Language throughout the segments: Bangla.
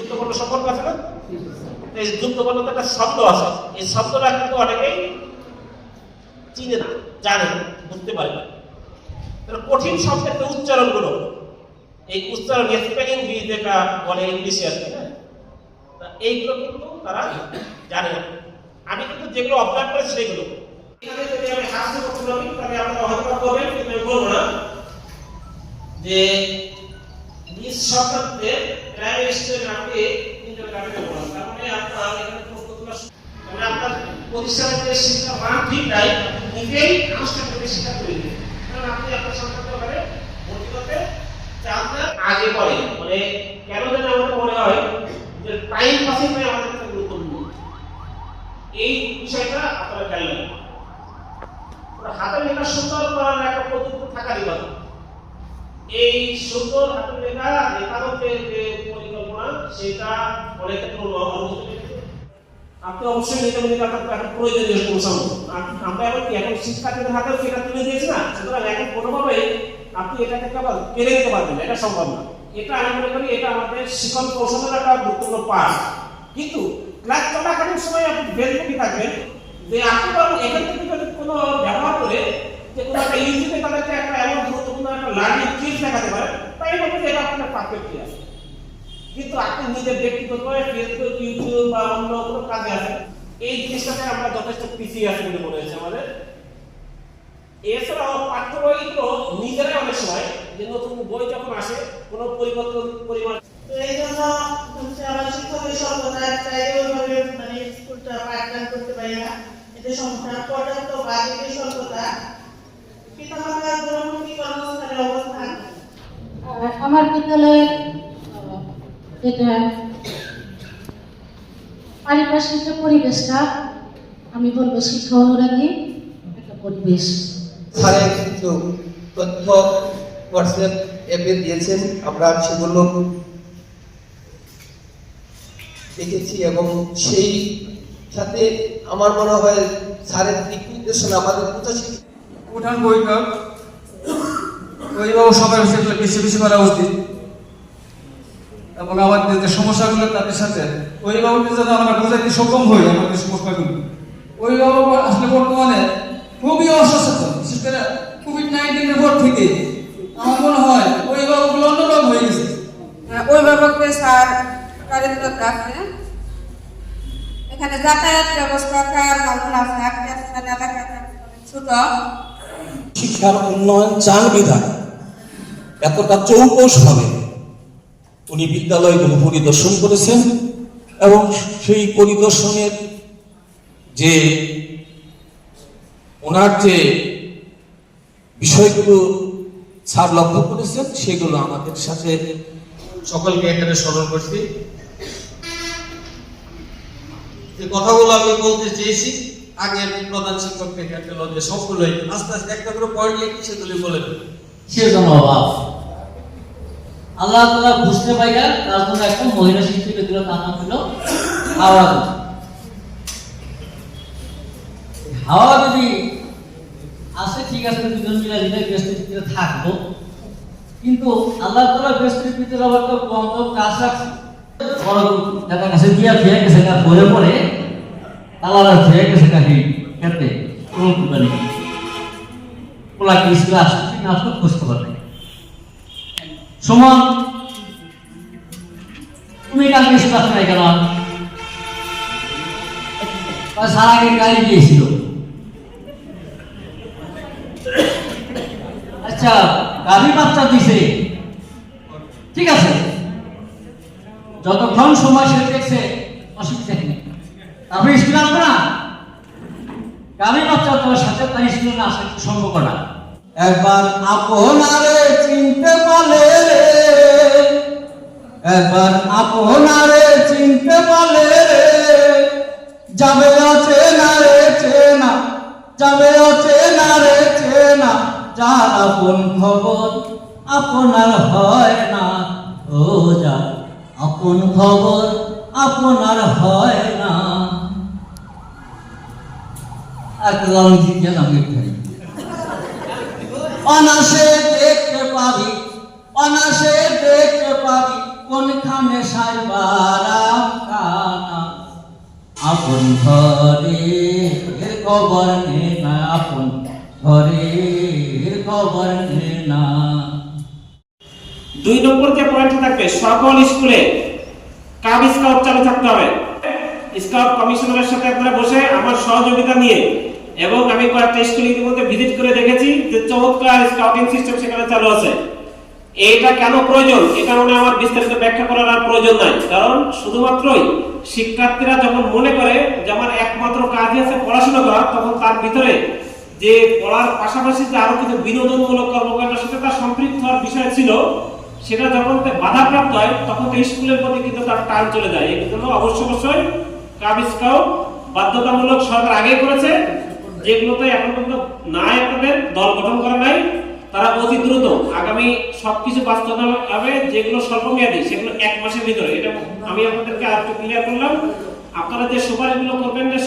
যুক্তবর্ণ সম্পর্ক আছে না? এই যুক্তবর্ণ তো একটা শব্দ আছে। এই শব্দটা কিন্তু অনেকেই চিনে না, জানে বুঝতে পারে না। তাহলে কঠিন শব্দের যে উচ্চারণগুলো, এই উচ্চারণ স্পেলিং বি যেটা বলে ইংলিশে আর কি হ্যাঁ? এইগুলো কিন্তু তারা জানে না। আমি কিন্তু যেগুলো অবজার্ভ করেছি সেগুলো। এখানে যদি আমি হাস্য করতে পারি, তাহলে আপনারা হয়তো করবেন, কিন্তু আমি বলব না যে শব্দতে প্রাইমারি স্কুলের নামকে ইন্টারগ্রামে বলা তার মানে আপনার এখানে প্রশ্নগুলো মানে আপনার প্রতিষ্ঠানের যে শিক্ষা মান ঠিক নাই নিজেই আনুষ্ঠানিক শিক্ষা করে দিন কারণ আপনি আপনার সন্তানকে ওখানে ভর্তি করতে চান আগে পরে মানে কেন যেন আমাদের মনে হয় যে টাইম পাসিং আমাদের কাছে গুরুত্বপূর্ণ এই বিষয়টা আপনারা জানলেন হাতের লেখা সুন্দর করার একটা পদ্ধতি থাকারই কথা এই সুন্দর হাতের লেখা লেখারও যে পরিকল্পনা, সেটা অনেক আপনি অবশ্যই নিতে নিতে আপনার একটা প্রয়োজনীয় পৌঁছানো আমরা এখন কি, এখন শিক্ষার্থীদের হাতেও সেটা তুলে দিয়েছি না? সুতরাং এখন কোনোভাবে আপনি এটা থেকে আবার কেড়ে নিতে পারবেন না, এটা সম্ভব না। এটা আমি মনে করি এটা আমাদের শিক্ষণ কৌশলের একটা গুরুত্বপূর্ণ পাঠ। কিন্তু ক্লাস চলাকালীন সময় আপনি বেলমুখী থাকবেন যে আপনি এখান থেকে যদি কোনো ব্যবহার করে যে কোনো একটা ইউটিউবে তাদেরকে একটা এমন গুরুত্বপূর্ণ একটা লার্নিং ট্রিক্স দেখাতে পারেন তাই বলব যে এটা আপনার পারফেক্টলি আছে কিন্তু আপনি নিজের ব্যক্তিগত ফেসবুক ইউটিউব বা অন্য কোনো কাজে আছেন এই জিনিসটাতে আমরা যথেষ্ট পিছিয়ে আছি বলে মনে হচ্ছে আমাদের। এছাড়াও পাঠ্য বইগুলো নিজেরাই অনেক সময় যে নতুন বই যখন আসে, কোনো পরিবর্তন, পরিমাণ এই জন্য মানে পর্যাপ্ত বাজেটের স্বল্পতা আমার বিদ্যালয়ের যেটা পারিপার্শ্বিক পরিবেশটা আমি বলব শিক্ষা অনুরাগী একটা পরিবেশ। স্যারের কিছু তথ্য হোয়াটসঅ্যাপ অ্যাপে দিয়েছেন আমরা সেগুলো দেখেছি এবং সেই সাথে আমার মনে হয় স্যারের দিক নির্দেশনা আমাদের কোথায় উঠান বৈঠক অভিভাবক সবাই সেগুলো বেশি বেশি করা উচিত এবং আমাদের যে সমস্যাগুলো তাদের সাথে অভিভাবকদের যেন আমরা বোঝাইতে সক্ষম হই আমাদের সমস্যাগুলো। অভিভাবক আসলে বর্তমানে খুবই অসচেতন বিশেষ করে কোভিড নাইন্টিনের পর থেকে। আমার মনে হয় ওই অভিভাবকগুলো অন্যরকম হয়ে গেছে। অভিভাবকদের স্যার কারিগরতা আছে এখানে যাতায়াত ব্যবস্থা কার ভালো আছে আপনি আপনার ছোট। শিক্ষার উন্নয়ন চান বিধান। এতটা চৌকস হবে। উনি বিদ্যালয়গুলো পরিদর্শন করেছেন এবং সেই পরিদর্শনের যে ওনার যে বিষয়গুলো স্যার লক্ষ্য করেছেন, সেগুলো আমাদের সাথে সকলকে এখানে স্মরণ করছি। কথাগুলো আমি বলতে চেয়েছি আগে প্রধান শিক্ষক থেকে লজ্জা আস্তে আস্তে একটা করে পয়েন্ট লিখে, সেগুলি বলে সেজন্য অভাব আল্লাহ তালা বুঝতে পাইয়া তার জন্য একটা মহিলা শিক্ষিকা দিল তার নাম হলো হাওয়া হাওয়া যদি আছে, ঠিক আছে দুজন মিলে দিলে ভিতরে থাকব। কিন্তু আল্লাহ তালা ভিতরে আবার তো কম কম কাজ রাখছে। পরে পরে গেছে কাকি খেতে। কোনো কুটানি পোলা কি স্কুলে আসছে না আসলে খোঁজ খবর নেই। সুমন তুমি কালকে স্কুল আসতে নাই কেন? সারা আগে গাড়ি গিয়েছিল আচ্ছা গাড়ি বাচ্চা দিছে। ঠিক আছে। যতক্ষণ সময় সে দেখছে, অসুবিধা নেই। তারপরে স্কুলে আসবে না? গাড়ি বাচ্চা তোমার সাথে তার স্কুলে না আসা সম্ভব না। একবার আপনারে চিনতে পারলে একবার আপনারে চিনতে পারলে যাবে আছে না রে, চেনা। যাবে আছে না রে, চেনা। যার আপন খবর আপনার হয় না, ও যা। আপন খবর আপনার হয় না। একদম জিজ্ঞেস আমি অনাসে দেখতে পাবি, অনাসে দেখতে পাবি। কোনখানে সাইবারাম কানা আপন ঘরের খবর নে না, আপন ঘরের খবর নে দুই নম্বর যে পয়েন্ট থাকবে, সকল স্কুলে কাব স্কাউট চালু থাকতে হবে। স্কাউট কমিশনারের সাথে একবার বসে আমার সহযোগিতা নিয়ে এবং আমি কয়েকটা স্কুল ইতিমধ্যে ভিজিট করে দেখেছি যে চমৎকার স্কাউটিং সিস্টেম সেখানে চালু আছে। এটা কেন প্রয়োজন? এ কারণে আমার বিস্তারিত ব্যাখ্যা করার আর প্রয়োজন নাই। কারণ শুধুমাত্রই শিক্ষার্থীরা যখন মনে করে যে আমার একমাত্র কাজই আছে পড়াশোনা করা, তখন তার ভিতরে যে পড়ার পাশাপাশি যে আরও কিছু বিনোদনমূলক কর্মকাণ্ডের সাথে তার সম্পৃক্ত হওয়ার বিষয় ছিল, সেটা যখন বাধাপ্রাপ্ত হয়, তখন স্কুলের প্রতি কিন্তু তার টান চলে যায়। এই জন্য অবশ্য অবশ্যই কাব স্কাউট বাধ্যতামূলক সরকার আগেই করেছে, যেগুলোতে এখন পর্যন্ত না আপনাদের, দল গঠন করা নাই। তারা অতি দ্রুত আগামী সবকিছু বাস্তবায়ন হবে যেগুলো স্বল্পমেয়াদী, সেগুলো এক মাসের ভিতরে। এটা আমি আপনাদেরকে আর একটু ক্লিয়ার করলাম। আপনারা যে সুপারিশগুলো করবেন যে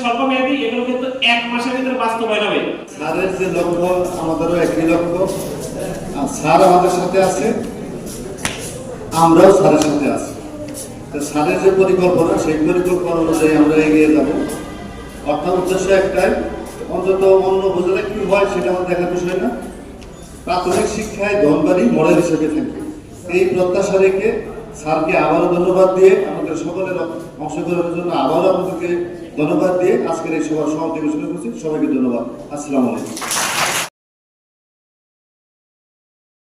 এগুলো কিন্তু এক মাসের ভিতরে বাস্তবায়ন হবে। স্যারের যে লক্ষ্য, আমাদেরও একই লক্ষ্য। স্যার আমাদের সাথে আছে, আমরাও স্যারের সাথে আছি। স্যারের যে পরিকল্পনা, সেই পরিকল্পনা অনুযায়ী আমরা এগিয়ে যাব। অর্থাৎ উদ্দেশ্য একটাই, অন্তত অন্য বোঝালে কি হয় সেটা আমাদের দেখার বিষয় না। প্রাথমিক শিক্ষায় ধনবাড়ি মডেল হিসেবে থাকে। এই প্রত্যাশা রেখে স্যারকে আবারও ধন্যবাদ দিয়ে আমাদের সকলের অংশগ্রহণের জন্য আবারও আমাদেরকে ধন্যবাদ দিয়ে আজকের এই সভার সমাপ্তি ঘোষণা করছি। সবাইকে ধন্যবাদ। আসসালামু আলাইকুম।